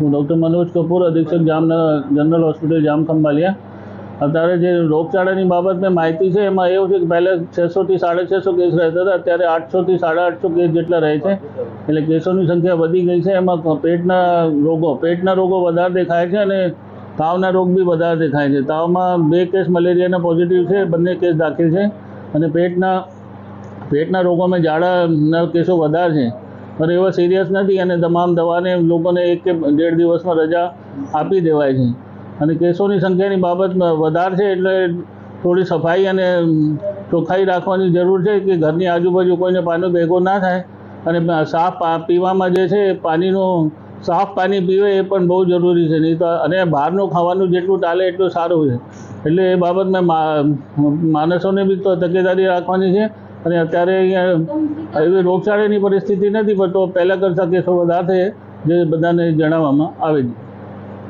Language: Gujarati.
હું ડૉક્ટર મનોજ કપૂર, અધિક્ષક જામનગર જનરલ હોસ્પિટલ જામ ખંભાલિયા અત્યારે જે રોગચાળાની બાબતની માહિતી છે, એમાં એવું છે કે પહેલાં છસોથી સાડા છસો કેસ રહેતા હતા, અત્યારે આઠસોથી સાડા આઠસો કેસ જેટલા રહે છે. એટલે કેસોની સંખ્યા વધી ગઈ છે, એમાં પેટના રોગો પેટના રોગો વધારે દેખાય છે અને તાવના રોગ બી વધારે દેખાય છે. તાવમાં બે કેસ મલેરિયાના પોઝિટિવ છે, બંને કેસ દાખલ છે. અને પેટના પેટના રોગોમાં ઝાડાના કેસો વધારે છે. પણ એવા સિરિયસ નથી અને તમામ દવાને લોકોને એક કે ડેઢ દિવસમાં રજા આપી દેવાય છે. અને કેસોની સંખ્યાની બાબતમાં વધારે છે એટલે થોડી સફાઈ અને ચોખ્ખાઈ રાખવાની જરૂર છે કે ઘરની આજુબાજુ કોઈને પાણી ભેગો ના થાય. અને સાફ પીવામાં જે છે પાણીનું, સાફ પાણી પીવે એ પણ બહુ જરૂરી છે. નહીં તો, અને બહારનું ખાવાનું જેટલું ટાલે એટલું સારું છે. એટલે એ બાબતમાં માણસોને બી તો તકેદારી રાખવાની છે. અને અત્યારે અહીંયા એવી રોગચાળાની પરિસ્થિતિ નથી, પણ તો પહેલાં કરતાં કેસો વધારે છે, જે બધાને જણાવવામાં આવે છે.